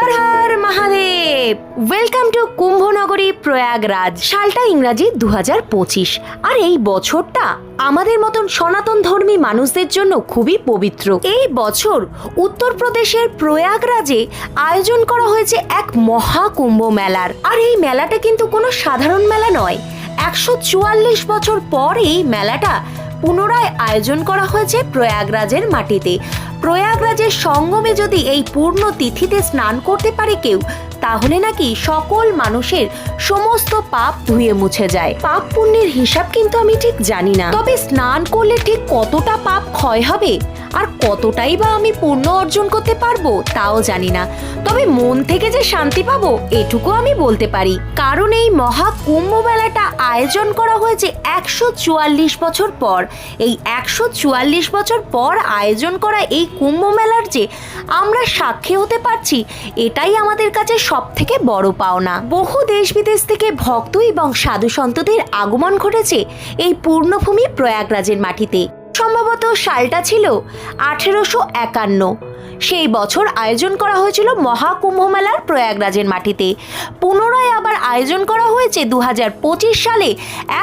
Har Har Mahadev. Welcome to কুম্ভনগরী Prayagraj. সালটা ইংরাজি দু আর এই বছরটা আমাদের মতন সনাতন ধর্মী মানুষদের জন্য খুবই পবিত্র। এই বছর উত্তরপ্রদেশের প্রয়াগরাজে আয়োজন করা হয়েছে এক মহাকুম্ভ মেলার। আর এই মেলাটা কিন্তু কোনো সাধারণ মেলা নয়। একশো চুয়াল্লিশ বছর পর এই মেলাটা পুনরায় আয়োজন করা হয়েছে প্রয়াগরাজের মাটিতে। প্রয়াগরাজের সঙ্গমে যদি এই পূর্ণ তিথিতে স্নান করতে পারে কেউ, তাহলে নাকি সকল মানুষের সমস্ত পাপ ধুয়ে মুছে যায়। পাপ পুণ্যের হিসাব কিন্তু আমি ঠিক জানি না। তবে স্নান করলে ঠিক কতটা পাপ ক্ষয় হবে? আর কতটাই বা আমি পুণ্য অর্জন করতে পারব, তাও জানি না। তবে মন থেকে যে শান্তি পাবো, এটুকু আমি বলতে পারি। কারণ এই মহা কুম্ভ মেলাটা আয়োজন করা হয়েছে একশো চুয়াল্লিশ বছর পর। এই একশো চুয়াল্লিশ বছর পর আয়োজন করা এই কুম্ভ মেলার যে আমরা সাক্ষী হতে পারছি, এটাই আমাদের কাছে সব থেকে বড় পাওনা। বহু দেশ বিদেশ থেকে ভক্ত এবং সাধু সন্তদের আগমন ঘটেছে এই পূর্ণভূমি প্রয়াগরাজের মাটিতে। সম্ভবত সালটা ছিল আঠেরোশো একান্ন। সেই বছর আয়োজন করা হয়েছিল মহাকুম্ভ মেলার প্রয়াগরাজের মাটিতে। পুনরায় আবার আয়োজন করা হয়েছে দু হাজার পঁচিশ সালে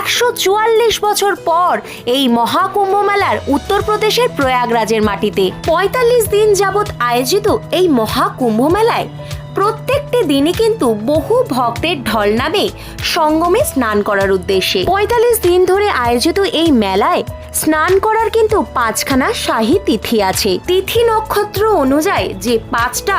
একশো চুয়াল্লিশ বছর পর এই মহাকুম্ভ মেলার উত্তরপ্রদেশের প্রয়াগরাজের মাটিতে। পঁয়তাল্লিশ দিন যাবৎ আয়োজিত এই মহাকুম্ভ মেলায় প্রত্যেকটি দিনই কিন্তু বহু ভক্তের ঢল নামে সঙ্গমে স্নান করার উদ্দেশ্যে। পঁয়তাল্লিশ দিন ধরে আয়োজিত এই মেলায় স্নান করার কিন্তু পাঁচখানা শাহী তিথি আছে। তিথি নক্ষত্র অনুযায়ী যে পাঁচটা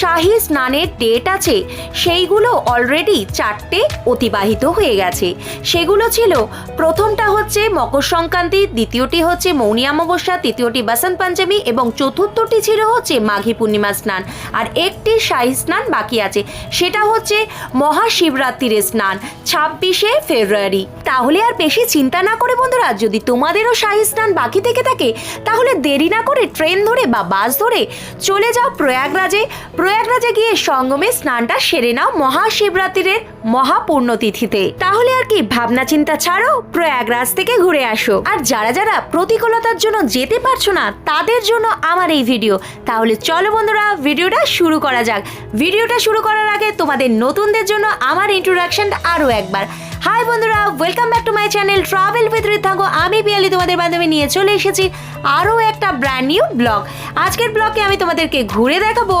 শাহী স্নানের ডেট আছে, সেইগুলো অলরেডি চারটে অতিবাহিত হয়ে গেছে। সেগুলো ছিল, প্রথমটা হচ্ছে মকর সংক্রান্তি, দ্বিতীয়টি হচ্ছে মৌনী অমাবস্যা, তৃতীয়টি বাসন্ত পঞ্চমী এবং চতুর্থটি ছিল হচ্ছে মাঘী পূর্ণিমা স্নান। আর একটি শাহী স্নান বাকি আছে, সেটা হচ্ছে মহাশিবরাত্রির স্নান, ছাব্বিশে ফেব্রুয়ারি। তাহলে আর বেশি চিন্তা না করে বন্ধুরা, যদি তোমাদেরও শাহী স্নান বাকি থেকে থাকে, তাহলে দেরি না করে ট্রেন ধরে বা বাস ধরে চলে যাও প্রয়াগরাজে। প্রয়াগরাজে গিয়ে সঙ্গমে স্নানটা সেরে নাও মহাশিবরাত্রির মহাপূর্ণ তিথিতে তাহলে আর কি, ভাবনা চিন্তা ছাড়ো, প্রয়াগরাজ থেকে ঘুরে আসো। আর যারা যারা প্রতিকূলতার জন্য যেতে পারছ না, তাদের জন্য আমার এই ভিডিও। তাহলে চলো বন্ধুরা, ভিডিওটা শুরু করা যাক। ভিডিওটা শুরু করার আগে তোমাদের নতুনদের জন্য আমার ইন্ট্রোডাকশন আরও একবার। হাই বন্ধুরা welcome back to my channel travel with থাকো আমি পিয়ালি, তোমাদের বান্ধবী নিয়ে চলে এসেছি আরও একটা ব্র্যান্ড নিউ ব্লগ আজকের ব্লগে আমি তোমাদেরকে ঘুরে দেখাবো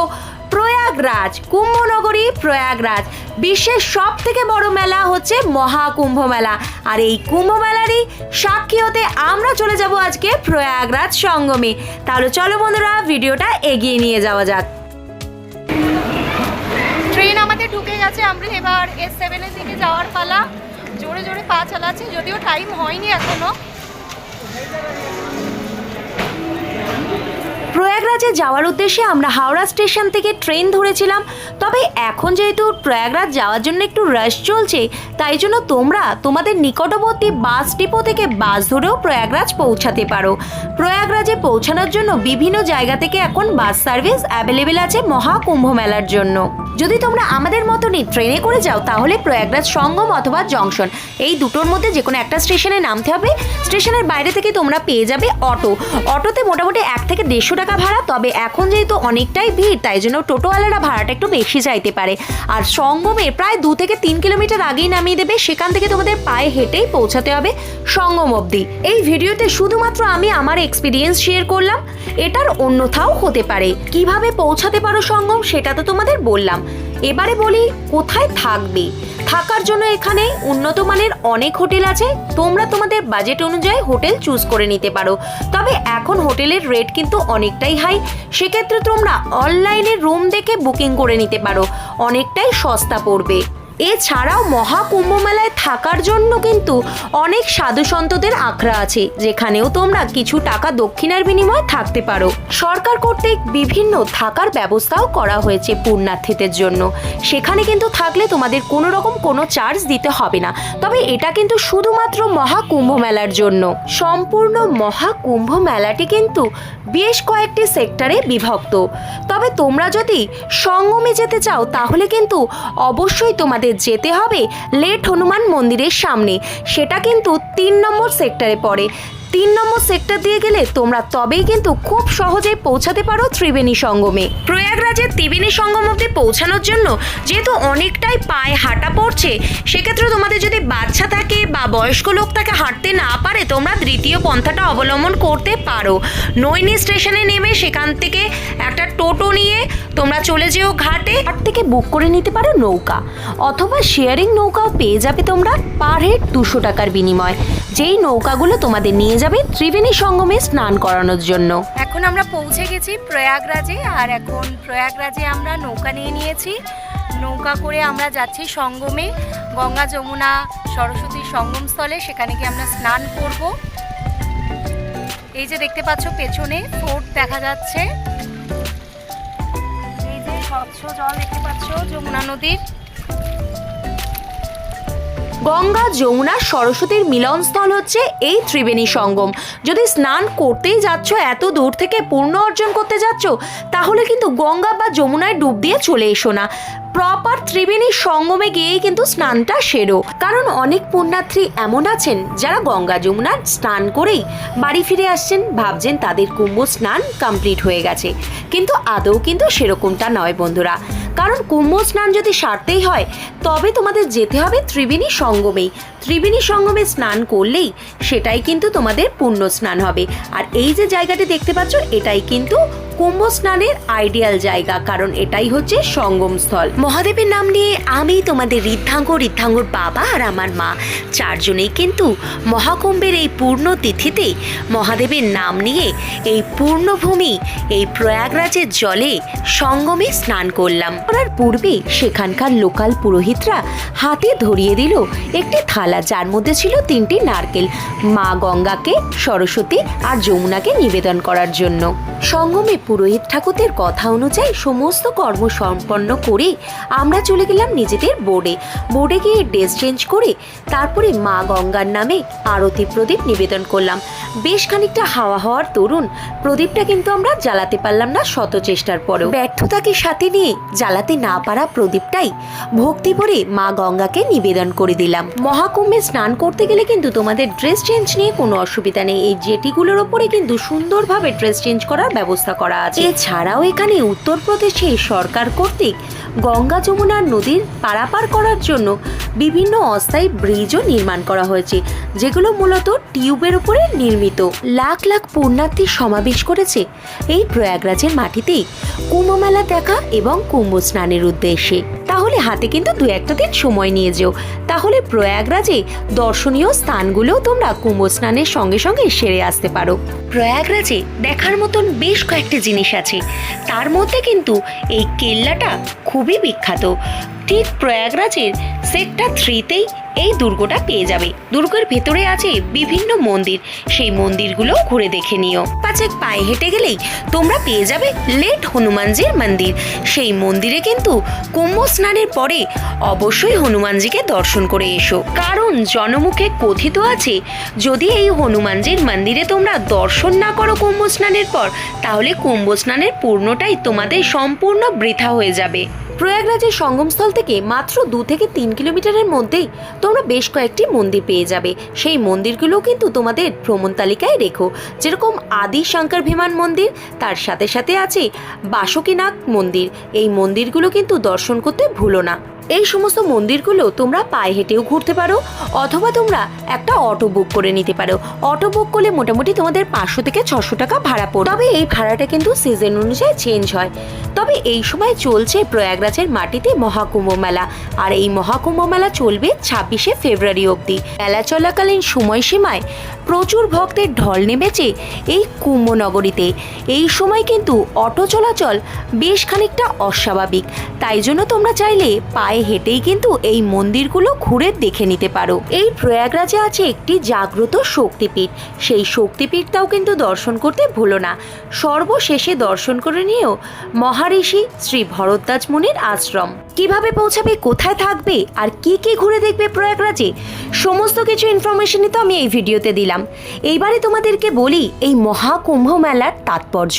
প্রয়াগরাজ, কুম্ভনগরী প্রয়াগরাজ। বিশ্বের সব থেকে বড় মেলা হচ্ছে মহাকুম্ভ মেলা আর এই কুম্ভ মেলারই সাক্ষী হতে আমরা চলে যাব আজকে প্রয়াগরাজ সঙ্গমে। তাহলে চলো বন্ধুরা, ভিডিওটা এগিয়ে নিয়ে যাওয়া যাক। ট্রেন আমাদের ঢুকে গেছে, আমরা এবার এস সেভেনের দিকে যাওয়ার পালা। জোরে জোরে পা চালাচ্ছে, যদিও টাইম হয়নি এখনও। প্রয়াগরাজে যাওয়ার উদ্দেশ্যে আমরা হাওড়া স্টেশন থেকে ট্রেন ধরেছিলাম। তবে এখন যেহেতু প্রয়াগরাজ যাওয়ার জন্য একটু রাশ চলছে, তাই জন্য তোমরা তোমাদের নিকটবর্তী বাস ডিপো থেকে বাস ধরেও প্রয়াগরাজ পৌঁছাতে পারো। প্রয়াগরাজে পৌঁছানোর জন্য বিভিন্ন জায়গা থেকে এখন বাস সার্ভিস অ্যাভেলেবেল আছে মহাকুম্ভ মেলার জন্য। যদি তোমরা আমাদের মতনই ট্রেনে করে যাও, তাহলে প্রয়াগরাজ সঙ্গম অথবা জংশন, এই দুটোর মধ্যে যে কোনো একটা স্টেশনে নামতে হবে। স্টেশনের বাইরে থেকে তোমরা পেয়ে যাবে অটো। অটোতে মোটামুটি এক থেকে দেড়শো টাকা ভাড়া, তবে এখন যেহেতু অনেকটাই ভিড়, তাই জন্য টোটোওয়ালারা ভাড়াটা একটু বেশি চাইতে পারে। আর সঙ্গমে প্রায় দু থেকে তিন কিলোমিটার আগেই নামিয়ে দেবে, সেখান থেকে তোমাদের পায়ে হেঁটেই পৌঁছাতে হবে সঙ্গম অবধি। এই ভিডিওতে শুধুমাত্র আমি আমার এক্সপিরিয়েন্স শেয়ার করলাম, এটার অন্যথাও হতে পারে। কীভাবে পৌঁছাতে পারো সঙ্গম, সেটা তো তোমাদের বললাম। এবারে বলি, কোথায় থাকবে? থাকার জন্য এখানে উন্নত মানের অনেক হোটেল আছে। তোমরা তোমাদের বাজেট অনুযায়ী হোটেল চুজ করে নিতে পারো। তবে এখন হোটেলের রেট কিন্তু অনেকটাই হাই সেক্ষেত্রে তোমরা অনলাইনে রুম দেখে বুকিং করে নিতে পারো। অনেকটাই সস্তা পড়বে। এছাড়াও মহাকুম্ভ মেলায় থাকার জন্য কিন্তু অনেক সাধু সন্তদের আখড়া আছে, যেখানেও তোমরা কিছু টাকা দক্ষিণার বিনিময়ে থাকতে পারো। সরকার কর্তৃক বিভিন্ন থাকার ব্যবস্থাও করা হয়েছে পুণ্যার্থীদের জন্য। সেখানে কিন্তু থাকলে তোমাদের কোনো রকম কোনো চার্জ দিতে হবে না। তবে এটা কিন্তু শুধুমাত্র মহাকুম্ভ মেলার জন্য। সম্পূর্ণ মহাকুম্ভ মেলাটি কিন্তু বেশ কয়েকটি সেক্টরে বিভক্ত। তবে তোমরা যদি সঙ্গমে যেতে চাও, তাহলে কিন্তু অবশ্যই তোমাদের যেতে হবে লেট হনুমান মন্দিরের সামনে। সেটা কিন্তু তিন নম্বর সেক্টরে পড়ে। তিন নম্বর সেক্টর দিয়ে গেলে তোমরা তবেই কিন্তু খুব সহজেই পৌঁছাতে পারো ত্রিবেণী সঙ্গমে। প্রয়াগরাজের ত্রিবেণী সঙ্গম অব্দি পৌঁছানোর জন্য যেহেতু অনেকটাই পায়ে হাঁটা পড়ছে, সেক্ষেত্রে তোমাদের যদি বাচ্চা থাকে বা বয়স্ক লোক তাকে হাঁটতে না পারে, তোমরা দ্বিতীয় পন্থাটা অবলম্বন করতে পারো। নৈনি স্টেশনে নেমে সেখান থেকে একটা টোটো নিয়ে তোমরা চলে যেও ঘাটে। ঘাট থেকে বুক করে নিতে পারো নৌকা, অথবা শেয়ারিং নৌকাও পেয়ে যাবে তোমরা পার হেড দুশো টাকার বিনিময়। যেই নৌকাগুলো তোমাদের নিয়ে যাবে ত্রিবেণী সঙ্গমে স্নান করানোর জন্য। এখন আমরা পৌঁছে গেছি প্রয়াগরাজে, আর এখন প্রয়াগরাজে আমরা নৌকা নিয়ে নিয়েছি। নৌকা করে আমরা যাচ্ছি সঙ্গমে, গঙ্গা যমুনা সরস্বতীর সঙ্গমস্থলে, সেখানে গিয়ে আমরা স্নান করব। এই যে দেখতে পাচ্ছ পেছনে ফোর্ট দেখা যাচ্ছে। এই যে স্বচ্ছ জল দেখতে পাচ্ছ, যমুনা নদীর। গঙ্গা, যমুনা, সরস্বতীর মিলনস্থল হচ্ছে এই ত্রিবেণী সঙ্গম। যদি স্নান করতেই যাচ্ছ, এত দূর থেকে পূর্ণ অর্জন করতে যাচ্ছ, তাহলে কিন্তু গঙ্গা বা যমুনায় ডুব দিয়ে চলে এসো না। প্রপার ত্রিবেণী সঙ্গমে গিয়েই কিন্তু স্নানটা সেরো। কারণ অনেক পুণ্যার্থী এমন আছেন, যারা গঙ্গা যমুনার স্নান করেই বাড়ি ফিরে আসছেন, ভাবছেন তাদের কুম্ভ স্নান কমপ্লিট হয়ে গেছে। কিন্তু আদৌ কিন্তু সেরকমটা নয় বন্ধুরা। কুম্ভ স্নান যদি সারতেই হয়, তবে তোমাদের যেতে হবে ত্রিবেণী সঙ্গমেই ত্রিবেণী সঙ্গমে স্নান করলেই সেটাই কিন্তু তোমাদের পুণ্য স্নান হবে। আর এই যে জায়গাটি দেখতে পাচ্ছ, এটাই কিন্তু কুম্ভ স্নানের আইডিয়াল জায়গা, কারণ এটাই হচ্ছে সঙ্গম স্থল। মহাদেবের নাম নিয়ে আমি তোমাদের ঋদ্ধাঙ্গ, ঋদ্ধাঙ্গর বাবা আর আমার মা। চারজনেই কিন্তু মহাকুম্ভের এই পূর্ণ তিথিতে মহাদেবের নাম নিয়ে এই পূর্ণভূমি, এই প্রয়াগরাজের জলে সঙ্গমে স্নান করলাম। করার পূর্বে সেখানকার লোকাল পুরোহিতরা হাতে ধরিয়ে দিল একটি থালা, যার মধ্যে ছিল তিনটি নারকেল। মা গঙ্গাকে, সরস্বতী আর যমুনাকে নিবেদন করার জন্য। সঙ্গমে পুরোহিত ঠাকুরদের কথা অনুযায়ী সমস্ত কর্ম সম্পন্ন করে আমরা চলে গেলাম নিজেদের বোর্ডে। বোর্ডে গিয়ে ড্রেস চেঞ্জ করে তারপরে মা গঙ্গার নামে আরতি প্রদীপ নিবেদন করলাম। বেশ খানিকটা হাওয়া হওয়ার তরুণ প্রদীপটা কিন্তু আমরা জ্বালাতে পারলাম না শত চেষ্টার পরেও। ব্যর্থতাকে সাথে নিয়ে জ্বালাতে না পারা প্রদীপটাই ভক্তি ভরে মা গঙ্গাকে নিবেদন করে দিলাম। মহাকুম্ভে স্নান করতে গেলে কিন্তু তোমাদের ড্রেস চেঞ্জ নিয়ে কোনো অসুবিধা নেই। এই জেটিগুলোর ওপরে কিন্তু সুন্দরভাবে ড্রেস চেঞ্জ করার ব্যবস্থা করা আছে। এছাড়াও এখানে উত্তরপ্রদেশে সরকার কর্তৃক গঙ্গা যমুনার নদীর পারাপার করার জন্য বিভিন্ন অস্থায়ী ব্রিজও নির্মাণ করা হয়েছে, যেগুলো মূলত টিউবের উপরে নির্মিত। লাখ লাখ পুণ্যার্থী সমাবেশ করেছে এই প্রয়াগরাজের মাটিতেই। কুম্ভমেলা দেখা এবং কুম্ভ স্নানের উদ্দেশ্যে। তাহলে হাতে কিন্তু দু একটা দিন সময় নিয়ে যেও। তাহলে প্রয়াগরাজে দর্শনীয় স্থানগুলোও তোমরা কুম্ভ স্নানের সঙ্গে সঙ্গে সেরে আসতে পারো। প্রয়াগরাজে দেখার মতন বেশ কয়েকটি জিনিস আছে। তার মধ্যে কিন্তু এই কেল্লাটা খুবই বিখ্যাত। ঠিক প্রয়াগরাজের সেক্টর থ্রিতেই এই দুর্গটা পেয়ে যাবে। দুর্গের ভেতরে আছে বিভিন্ন মন্দির। সেই মন্দিরগুলো ঘুরে দেখে নিও। পাঁচেক পায়ে হেঁটে গেলেই তোমরা পেয়ে যাবে লেট হনুমানজির মন্দির। সেই মন্দিরে কিন্তু কুম্ভ স্নানের পরে অবশ্যই হনুমানজিকে দর্শন করে এসো। কারণ জনমুখে কথিত আছে, যদি এই হনুমানজির মন্দিরে তোমরা দর্শন না করো কুম্ভ স্নানের পর, তাহলে কুম্ভ স্নানের পূর্ণটাই তোমাদের সম্পূর্ণ বৃথা হয়ে যাবে। প্রয়াগরাজের সঙ্গমস্থল থেকে মাত্র দু থেকে তিন কিলোমিটারের মধ্যেই তোমরা বেশ কয়েকটি মন্দির পেয়ে যাবে। সেই মন্দিরগুলো কিন্তু তোমাদের ভ্রমণ তালিকায় রেখো। যেরকম আদি শঙ্কর ভীমান মন্দির, তার সাথে সাথে আছে বাসুকীনাথ মন্দির। এই মন্দিরগুলো কিন্তু দর্শন করতে ভুলো না। এই সমস্ত মন্দিরগুলো তোমরা পায়ে হেঁটেও ঘুরতে পারো, অথবা তোমরা একটা অটো বুক করে নিতে পারো। অটো বুক করলে মোটামুটি তোমাদের পাঁচশো থেকে ছশো টাকা ভাড়া পড়ে তবে এই ভাড়াটা কিন্তু সিজন অনুযায়ী চেঞ্জ হয়। তবে এই সময় চলছে প্রয়াগরাজের মাটিতে মহাকুম্ভ মেলা। আর এই মহাকুম্ভ মেলা চলবে ছাব্বিশে ফেব্রুয়ারি অবধি। মেলা চলাকালীন সময়সীমায় প্রচুর ভক্তের ঢল নেমেছে এই কুম্ভনগরীতে এই সময় কিন্তু অটো চলাচল বেশ খানিকটা অস্বাভাবিক। তাই জন্য তোমরা চাইলে পায়ে হেঁটেই কিন্তু এই মন্দিরগুলো ঘুরে দেখে নিতে পারো। এই প্রয়াগরাজে আছে একটি জাগ্রত শক্তিপীঠ। সেই শক্তিপীঠটাও কিন্তু দর্শন করতে ভুলো না। সর্বশেষে দর্শন করে নিয়েও মহারিষি শ্রী ভরদ্বাজ মুনির আশ্রম। কীভাবে পৌঁছাবে, কোথায় থাকবে, আর কি কি ঘুরে দেখবে প্রয়াগরাজে, সমস্ত কিছু ইনফরমেশনই তো আমি এই ভিডিওতে দিলাম। এইবারে তোমাদেরকে বলি, এই মহাকুম্ভ মেলার তাৎপর্য।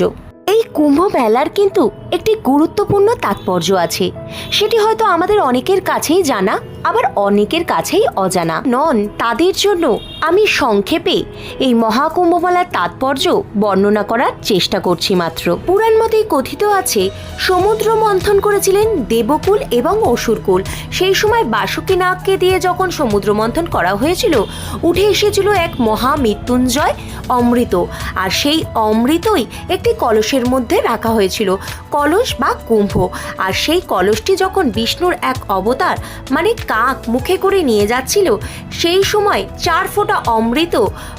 এই কুম্ভ মেলার কিন্তু একটি গুরুত্বপূর্ণ তাৎপর্য আছে। সেটি হয়তো আমাদের অনেকের কাছেই জানা, আবার অনেকের কাছেই অজানা। নন, তাদের জন্য আমি সংক্ষেপে এই মহাকুম্ভ মহাকুম্ভমেলার তাৎপর্য বর্ণনা করার চেষ্টা করছি মাত্র। পুরাণ মতেই কথিত আছে, সমুদ্র মন্থন করেছিলেন দেবকুল এবং অসুরকুল। সেই সময় বাসুকী নাগকে দিয়ে যখন সমুদ্র মন্থন করা হয়েছিল, উঠে এসেছিল এক মহা মৃত্যুঞ্জয় অমৃত। আর সেই অমৃতই একটি কলসের মধ্যে রাখা হয়েছিল, কলস বা কুম্ভ। আর সেই কলসটি যখন বিষ্ণুর এক অবতার মানে কাক মুখে করে নিয়ে যাচ্ছিল, সেই সময় চার ফোঁটা অমৃত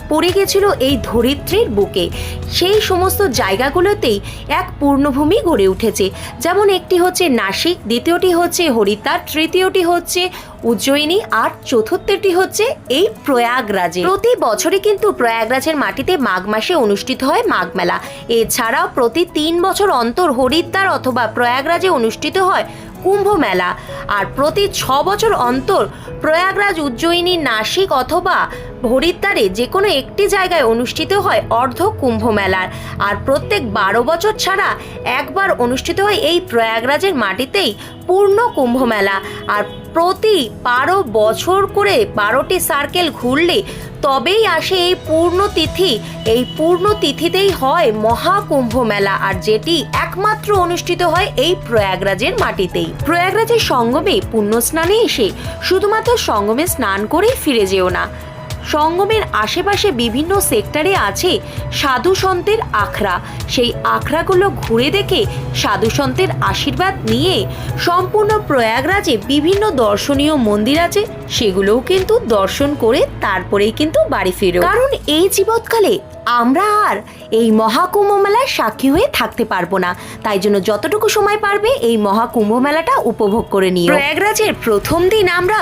পড়ে গেছিল এই ধরিত্রীর বুকে? সেই সমস্ত জায়গাগুলোতেই এক পূর্ণভূমি গড়ে উঠেছে। যেমন একটি হচ্ছে নাসিক, দ্বিতীয়টি হচ্ছে হরিদ্বার, তৃতীয়টি হচ্ছে উজ্জয়িনী, আর চতুর্থটি হচ্ছে এই প্রয়াগরাজে। প্রতি বছরে কিন্তু প্রয়াগরাজের মাটিতে মাঘ মাসে অনুষ্ঠিত হয় মাঘ মেলা। এছাড়াও প্রতি তিন বছর অন্তর হরিদ্বার অথবা প্রয়াগরাজে অনুষ্ঠিত হয় কুম্ভ মেলা। আর প্রতি ছ বছর অন্তর প্রয়াগরাজ উজ্জয়িনী নাসিক অথবা হরিদ্বারে যে কোনো একটি জায়গায় অনুষ্ঠিত হয় অর্ধ কুম্ভ মেলার। আর প্রত্যেক বারো বছর ছাড়া একবার অনুষ্ঠিত হয় এই প্রয়াগরাজের মাটিতেই পূর্ণ কুম্ভ মেলা। আর প্রতি বারো বছর করে বারোটি সার্কেল ঘুরলে তবেই আসে এই পূর্ণ তিথি। এই পূর্ণ তিথিতেই হয় মহাকুম্ভ মেলা, আর যেটি একমাত্র অনুষ্ঠিত হয় এই প্রয়াগরাজের মাটিতেই। প্রয়াগরাজের সঙ্গমে পুণ্য স্নানে এসে শুধুমাত্র সঙ্গমে স্নান করেই ফিরে যেও না। সঙ্গমের আশেপাশে বিভিন্ন সেক্টরে আছে সাধু সন্তের আখড়া। সেই আখড়াগুলো ঘুরে দেখে সাধু সন্তের আশীর্বাদ নিয়ে সম্পূর্ণ প্রয়াগরাজে বিভিন্ন দর্শনীয় মন্দির আছে, সেগুলোও কিন্তু দর্শন করে তারপরেই কিন্তু বাড়ি ফিরো। কারণ এই জীবৎকালে আমরা আর এই মহাকুম্ভ মেলার সাক্ষী হয়ে থাকতে পারব না। তাই জন্য যতটুকু সময় পারবে এই মহাকুম্ভ মেলাটা উপভোগ করে নিও। প্রয়াগরাজের প্রথম দিন আমরা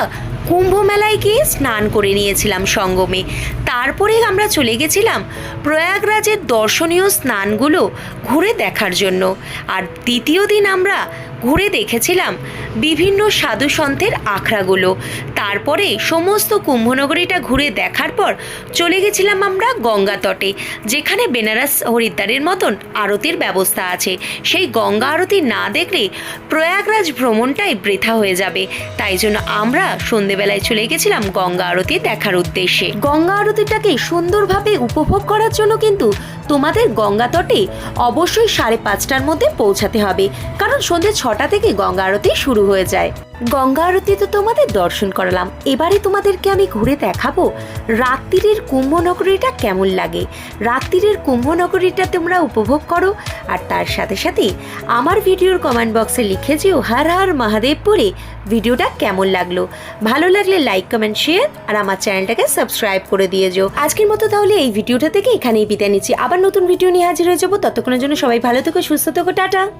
কুম্ভ মেলায় গিয়ে স্নান করে নিয়েছিলাম সঙ্গমে। তারপরে আমরা চলে গেছিলাম প্রয়াগরাজের দর্শনীয় স্নানগুলো ঘুরে দেখার জন্য। আর দ্বিতীয় দিন আমরা ঘুরে দেখেছিলাম বিভিন্ন সাধু সন্তের আখড়াগুলো। তারপরে সমস্ত কুম্ভনগরীটা ঘুরে দেখার পর চলে গেছিলাম আমরা গঙ্গা তটে, যেখানে বেনারস হরিদ্বারের মতন আরতির ব্যবস্থা আছে। সেই গঙ্গা আরতি না দেখলে প্রয়াগরাজ ভ্রমণটাই বৃথা হয়ে যাবে। তাই জন্য আমরা সন্ধেবেলায় চলে গেছিলাম গঙ্গা আরতি দেখার উদ্দেশ্যে। গঙ্গা আরতিটাকে সুন্দরভাবে উপভোগ করার জন্য কিন্তু তোমাদের গঙ্গা তটে অবশ্যই সাড়ে পাঁচটার মধ্যে পৌঁছাতে হবে, কারণ সন্ধ্যে ছটা থেকে গঙ্গা আরতি শুরু হয়ে যায়। গঙ্গা আরতি তো তোমাদের দর্শন করালাম। এবারে তোমাদেরকে আমি ঘুরে দেখাবো রাত্রিরের কুম্ভনগরীটা কেমন লাগে। রাত্রিরের কুম্ভনগরীটা তোমরা উপভোগ করো আর তার সাথে সাথে আমার ভিডিওর কমেন্ট বক্সে লিখে যেও হার হর মহাদেব পরে ভিডিওটা কেমন লাগল। ভালো লাগলে লাইক কমেন্ট শেয়ার আর আমার চ্যানেলটাকে সাবস্ক্রাইব করে দিয়ে যেও। আজকের মতো তাহলে এই ভিডিওটা থেকে এখানেই বিদায় নিচ্ছি। আবার নতুন ভিডিও নিয়ে হাজির হয়ে যাব। ততক্ষণের জন্য সবাই ভালো থেকো, সুস্থ থেকো, টাটা।